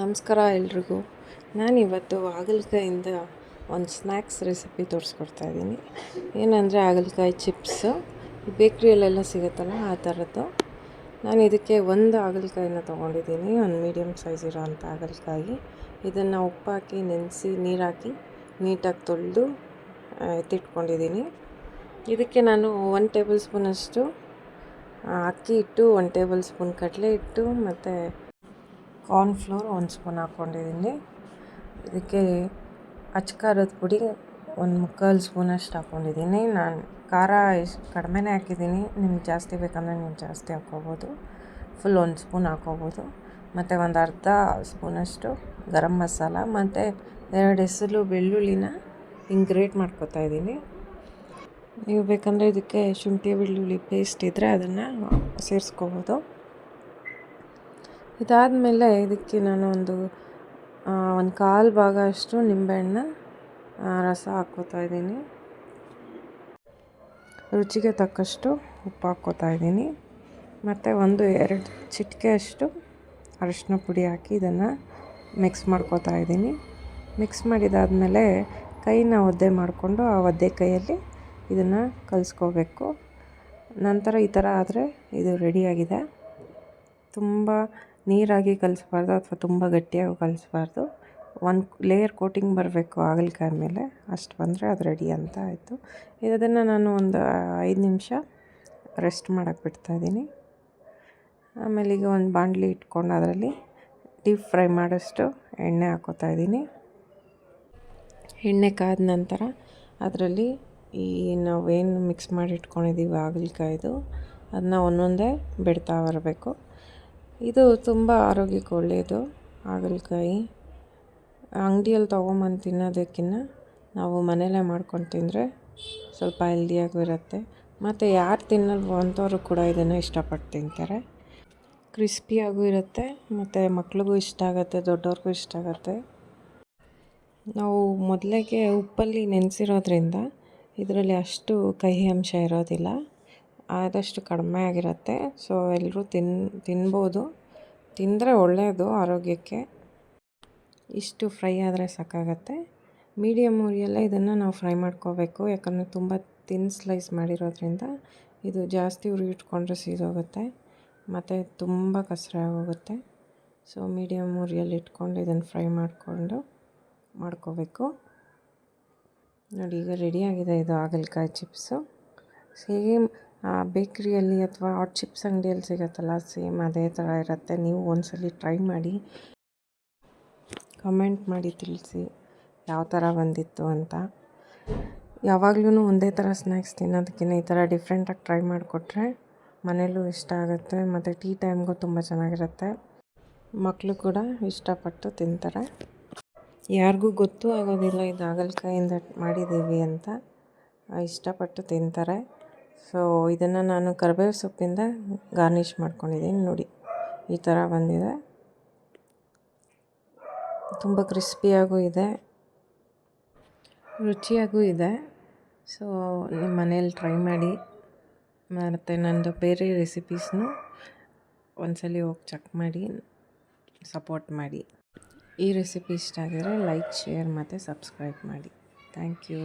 ನಮಸ್ಕಾರ ಎಲ್ರಿಗೂ. ನಾನಿವತ್ತು ಹಾಗಲಕಾಯಿಂದ ಒಂದು ಸ್ನ್ಯಾಕ್ಸ್ ರೆಸಿಪಿ ತೋರಿಸ್ಕೊಡ್ತಾ ಇದ್ದೀನಿ. ಏನಂದರೆ ಹಾಗಲಕಾಯಿ ಚಿಪ್ಸು. ಬೇಕ್ರಿಯಲ್ಲೆಲ್ಲ ಸಿಗುತ್ತಲ್ಲ ಆ ಥರದ್ದು. ನಾನು ಇದಕ್ಕೆ ಒಂದು ಹಾಗಲಕಾಯಿನ ತೊಗೊಂಡಿದ್ದೀನಿ. ಒಂದು ಮೀಡಿಯಮ್ ಸೈಜ್ ಇರೋವಂಥ ಹಾಗಲಕಾಯಿ. ಇದನ್ನು ಉಪ್ಪಾಕಿ, ನೆನೆಸಿ, ನೀರಾಕಿ ನೀಟಾಗಿ ತೊಳೆದು ಎತ್ತಿಟ್ಕೊಂಡಿದ್ದೀನಿ. ಇದಕ್ಕೆ ನಾನು ಒನ್ ಟೇಬಲ್ ಸ್ಪೂನಷ್ಟು ಅಕ್ಕಿ ಹಿಟ್ಟು ಒನ್ ಟೇಬಲ್ ಸ್ಪೂನ್ ಕಡಲೆ ಹಿಟ್ಟು, ಮತ್ತು ಕಾರ್ನ್ಫ್ಲೋರ್ ಒಂದು ಸ್ಪೂನ್ ಹಾಕ್ಕೊಂಡಿದ್ದೀನಿ ಇದಕ್ಕೆ ಅಚ್ಕಾರದ ಪುಡಿ ಒಂದು ಮುಕ್ಕಾಲು ಸ್ಪೂನಷ್ಟು ಹಾಕ್ಕೊಂಡಿದ್ದೀನಿ ನಾನು ಖಾರ ಇಷ್ಟು ಕಡಿಮೆನೇ ಹಾಕಿದ್ದೀನಿ ನಿಮ್ಗೆ ಜಾಸ್ತಿ ಬೇಕಂದರೆ ನೀವು ಜಾಸ್ತಿ ಹಾಕ್ಕೋಬೋದು ಫುಲ್ ಒಂದು ಸ್ಪೂನ್ ಹಾಕ್ಕೋಬೋದು ಮತ್ತು ಒಂದು ಅರ್ಧ ಸ್ಪೂನಷ್ಟು ಗರಂ ಮಸಾಲ ಮತ್ತು ಎರಡು ಹೆಸರು ಬೆಳ್ಳುಳ್ಳಿನ ಹಿಂಗೆ ಗ್ರೇಟ್ ಮಾಡ್ಕೊತಾ ಇದ್ದೀನಿ ನೀವು ಬೇಕಂದರೆ ಇದಕ್ಕೆ ಶುಂಠಿ, ಬೆಳ್ಳುಳ್ಳಿ ಪೇಸ್ಟ್ ಇದ್ದರೆ ಅದನ್ನು ಸೇರಿಸ್ಕೋಬೋದು. ಇದಾದಮೇಲೆ ಇದಕ್ಕೆ ನಾನು ಒಂದು ಒಂದು ಕಾಲು ಭಾಗ ಅಷ್ಟು ನಿಂಬೆಹಣ್ಣ ರಸ ಹಾಕ್ಕೋತಾ ಇದ್ದೀನಿ. ರುಚಿಗೆ ತಕ್ಕಷ್ಟು ಉಪ್ಪು ಹಾಕ್ಕೋತಾ ಇದ್ದೀನಿ. ಮತ್ತು ಒಂದು ಎರಡು ಚಿಟಿಕೆ ಅಷ್ಟು ಅರಿಶಿನ ಪುಡಿ ಹಾಕಿ ಇದನ್ನು ಮಿಕ್ಸ್ ಮಾಡ್ಕೋತಾ ಇದ್ದೀನಿ. ಮಿಕ್ಸ್ ಮಾಡಿದಾದಮೇಲೆ ಕೈನ ಒದ್ದೆ ಮಾಡಿಕೊಂಡು ಆ ಒದ್ದೆ ಕೈಯಲ್ಲಿ ಇದನ್ನು ಕಲಿಸ್ಕೋಬೇಕು. ನಂತರ ಈ ಥರ ಆದರೆ ಇದು ರೆಡಿಯಾಗಿದೆ ತುಂಬ ನೀರಾಗಿ ಕಲಿಸ್ಬಾರ್ದು ಅಥವಾ ತುಂಬ ಗಟ್ಟಿಯಾಗಿ ಕಲಿಸ್ಬಾರ್ದು. ಒಂದು ಲೇಯರ್ ಕೋಟಿಂಗ್ ಬರಬೇಕು ಆಗಲಕಾಯಿ ಮೇಲೆ ಅಷ್ಟು ಬಂದರೆ ಅದು ರೆಡಿ ಅಂತ ಆಯಿತು. ಇದನ್ನು ನಾನು ಒಂದು ಐದು ನಿಮಿಷ ರೆಸ್ಟ್ ಮಾಡೋಕ್ಕೆ ಬಿಡ್ತಾಯಿದ್ದೀನಿ ಆಮೇಲೆ ಈಗ ಒಂದು ಬಾಣಲಿ ಇಟ್ಕೊಂಡು ಅದರಲ್ಲಿ ಡೀಪ್ ಫ್ರೈ ಮಾಡೋಷ್ಟು ಎಣ್ಣೆ ಹಾಕೋತಾ ಇದ್ದೀನಿ ಎಣ್ಣೆ ಕಾದ ನಂತರ ಅದರಲ್ಲಿ ಈ ನಾವೇನು ಮಿಕ್ಸ್ ಮಾಡಿ ಇಟ್ಕೊಂಡಿದ್ದೀವಿ ಹಾಗಲಕಾಯ್ದು ಅದನ್ನ ಒಂದೊಂದೇ ಬಿಡ್ತಾ ಬರಬೇಕು. ಇದು ತುಂಬ ಆರೋಗ್ಯಕ್ಕೆ ಒಳ್ಳೆಯದು ಹಾಗಲಕಾಯಿ. ಅಂಗಡಿಯಲ್ಲಿ ತೊಗೊಂಬಂದು ತಿನ್ನೋದಕ್ಕಿಂತ ನಾವು ಮನೆಯಲ್ಲೇ ಮಾಡ್ಕೊಂಡು ತಿಂದರೆ ಸ್ವಲ್ಪ ಹೆಲ್ದಿಯಾಗೂ ಇರುತ್ತೆ ಮತ್ತು ಯಾರು ತಿನ್ನಲ್ವೋ ಅಂಥವ್ರು ಕೂಡ ಇದನ್ನು ಇಷ್ಟಪಟ್ಟು ತಿಂತಾರೆ. ಕ್ರಿಸ್ಪಿಯಾಗೂ ಇರುತ್ತೆ, ಮತ್ತು ಮಕ್ಳಿಗೂ ಇಷ್ಟ ಆಗುತ್ತೆ, ದೊಡ್ಡವ್ರಿಗೂ ಇಷ್ಟ ಆಗುತ್ತೆ. ನಾವು ಮೊದಲಿಗೆ ಉಪ್ಪಲ್ಲಿ ನೆನೆಸಿರೋದ್ರಿಂದ ಇದರಲ್ಲಿ ಅಷ್ಟು ಕಹಿ ಅಂಶ ಇರೋದಿಲ್ಲ. ಆದಷ್ಟು ಕಡಿಮೆ ಆಗಿರುತ್ತೆ. ಸೊ ಎಲ್ಲರೂ ತಿನ್, ತಿನ್ಬೋದು. ತಿಂದರೆ ಒಳ್ಳೆಯದು ಆರೋಗ್ಯಕ್ಕೆ. ಇಷ್ಟು ಫ್ರೈ ಆದರೆ ಸಾಕಾಗತ್ತೆ. ಮೀಡಿಯಮ್ ಉರಿಯಲ್ಲೇ ಇದನ್ನು ನಾವು ಫ್ರೈ ಮಾಡ್ಕೋಬೇಕು. ಯಾಕಂದರೆ ತುಂಬ ತಿನ್ ಸ್ಲೈಸ್ ಮಾಡಿರೋದ್ರಿಂದ ಇದು ಜಾಸ್ತಿ ಉರಿ ಇಟ್ಕೊಂಡ್ರೆ ಸೀದೋಗುತ್ತೆ. ಮತ್ತು ತುಂಬ ಕಸರ ಆಗೋಗುತ್ತೆ. ಸೊ ಮೀಡಿಯಮ್ ಉರಿಯಲ್ಲಿ ಇಟ್ಕೊಂಡು ಇದನ್ನು ಫ್ರೈ ಮಾಡಿಕೊಂಡು ಮಾಡ್ಕೋಬೇಕು. ನೋಡಿ, ಈಗ ರೆಡಿಯಾಗಿದೆ ಇದು ಹಾಗಲಕಾಯಿ ಚಿಪ್ಸು ಸೇಮ್ ಬೇಕ್ರಿಯಲ್ಲಿ ಅಥವಾ ಹಾಟ್ ಚಿಪ್ಸ್ ಅಂಗಡಿಯಲ್ಲಿ ಸಿಗುತ್ತಲ್ಲ ಸೇಮ್ ಅದೇ ಥರ ಇರುತ್ತೆ. ನೀವು ಒಂದ್ಸಲಿ ಟ್ರೈ ಮಾಡಿ ಕಮೆಂಟ್ ಮಾಡಿ ತಿಳಿಸಿ ಯಾವ ಥರ ಬಂದಿತ್ತು ಅಂತ. ಯಾವಾಗ್ಲೂ ಒಂದೇ ಥರ ಸ್ನ್ಯಾಕ್ಸ್ ತಿನ್ನೋದಕ್ಕಿಂತ ಈ ಥರ ಡಿಫ್ರೆಂಟಾಗಿ ಟ್ರೈ ಮಾಡಿಕೊಟ್ರೆ ಮನೇಲೂ ಇಷ್ಟ ಆಗುತ್ತೆ, ಮತ್ತು ಟೀ ಟೈಮ್ಗೂ ತುಂಬ ಚೆನ್ನಾಗಿರುತ್ತೆ. ಮಕ್ಕಳು ಕೂಡ ಇಷ್ಟಪಟ್ಟು ತಿಂತಾರೆ. ಯಾರಿಗೂ ಗೊತ್ತೂ ಆಗೋದಿಲ್ಲ ಇದು ಹಾಗಲಕಾಯಿಂದ ಮಾಡಿದ್ದೀವಿ ಅಂತ. ಇಷ್ಟಪಟ್ಟು ತಿಂತಾರೆ. ಸೊ ಇದನ್ನು ನಾನು ಕರಿಬೇವು ಸೊಪ್ಪಿಂದ ಗಾರ್ನಿಷ್ ಮಾಡ್ಕೊಂಡಿದ್ದೀನಿ, ನೋಡಿ. ಈ ಥರ ಬಂದಿದೆ. ತುಂಬ ಕ್ರಿಸ್ಪಿಯಾಗೂ ಇದೆ. ರುಚಿಯಾಗೂ ಇದೆ. ಸೊ ನಿಮ್ಮ ಮನೇಲಿ ಟ್ರೈ ಮಾಡಿ. ಮತ್ತು ನನ್ನದು ಬೇರೆ ರೆಸಿಪೀಸ್ನು ಒಂದ್ಸಲಿ ಹೋಗಿ ಚೆಕ್ ಮಾಡಿ ಸಪೋರ್ಟ್ ಮಾಡಿ. ಈ ರೆಸಿಪಿ ಇಷ್ಟ ಆಗಿದ್ರೆ ಲೈಕ್ ಶೇರ್ ಮತ್ತು ಸಬ್ಸ್ಕ್ರೈಬ್ ಮಾಡಿ. Thank you